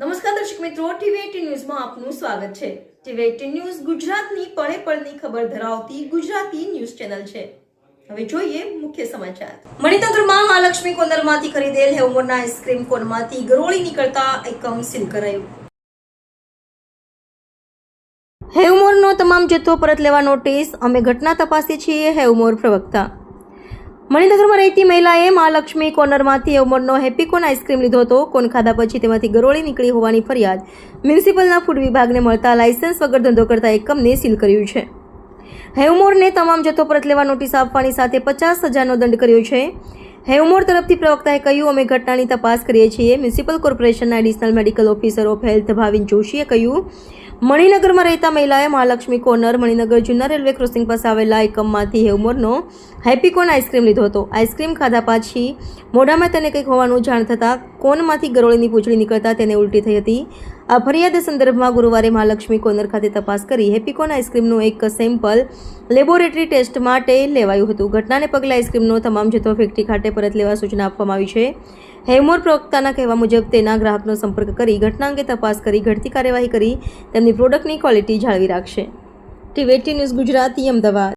નમસ્કાર દર્શક મિત્રો ટીવી ન્યૂઝમાં આપનું સ્વાગત છે. ટીવી એટીન ન્યૂઝ ગુજરાતની પળે પળની ખબર ધરાવતી ગુજરાતી ન્યૂઝ ચેનલ છે. હવે જોઈએ મુખ્ય સમાચાર. મણિતંત્રમાં મહાલક્ષ્મી કોર્નરમાંથી ખરીદેલ હેવમોરના આઈસ્ક્રીમ કોનમાંથી ગરોળી નીકળતા એકમ સીલ કરાયું. હેવમોરનો તમામ જથ્થો પરત લેવા નોટિસ અમે ઘટના તપાસીએ છીએ, હેવમોર પ્રવક્તા. મણિનગરમાં રહેતી મહિલાએ મહાલક્ષ્મી કોર્નરમાંથી ઉંમરનો હેપીકોન આઈસ્ક્રીમ લીધો હતો. કોન ખાધા પછી તેમાંથી ગરોળી નીકળી હોવાની ફરિયાદ મ્યુનિસિપલના ફૂડ વિભાગને મળતા લાયસન્સ વગર ધંધો કરતા એકમને સીલ કર્યું છે. હેવમોરને તમામ જથ્થો પરત લેવા નોટિસ આપવાની સાથે પચાસ હજારનો દંડ કર્યો છે. હેવમોર તરફથી પ્રવક્તાએ કહ્યું, અમે ઘટનાની તપાસ કરીએ છીએ. મ્યુનિસિપલ કોર્પોરેશનના additional medical officer of health Bhavin જોશીએ કહ્યું, મણિનગરમાં રહેતા મહિલાએ મહાલક્ષ્મી કોર્નર, મણિનગર જૂના રેલવે ક્રોસિંગ પાસે આવેલા એકમમાંથી હેવમોરનો હેપીકોન આઈસ્ક્રીમ લીધો હતો. આઈસ્ક્રીમ ખાધા પછી મોઢામાં તેને કંઈક હોવાનું જાણ થતાં કોનમાંથી ગરોળીની પૂંછડી નીકળતા તેને ઉલટી થઈ હતી. આ ફરિયાદ સંદર્ભમાં ગુરુવારે મહાલક્ષ્મી કોર્નર ખાતે તપાસ કરી હેપીકોન આઈસ્ક્રીમનું એક સેમ્પલ લેબોરેટરી ટેસ્ટ માટે લેવાયું હતું. ઘટનાને પગલે આઈસ્ક્રીમનો તમામ જથ્થો ફેક્ટરી ખાતે પરત લેવા સૂચના આપવામાં આવી છે. હેવમોર પ્રવક્તાના કહેવા મુજબ, તેના ગ્રાહકનો સંપર્ક કરી ઘટના અંગે તપાસ કરી, ઘટતી કાર્યવાહી કરી, તેમની પ્રોડક્ટની ક્વોલિટી જાળવી રાખશે. ટીવેટી ન્યૂઝ ગુજરાતી, અમદાવાદ.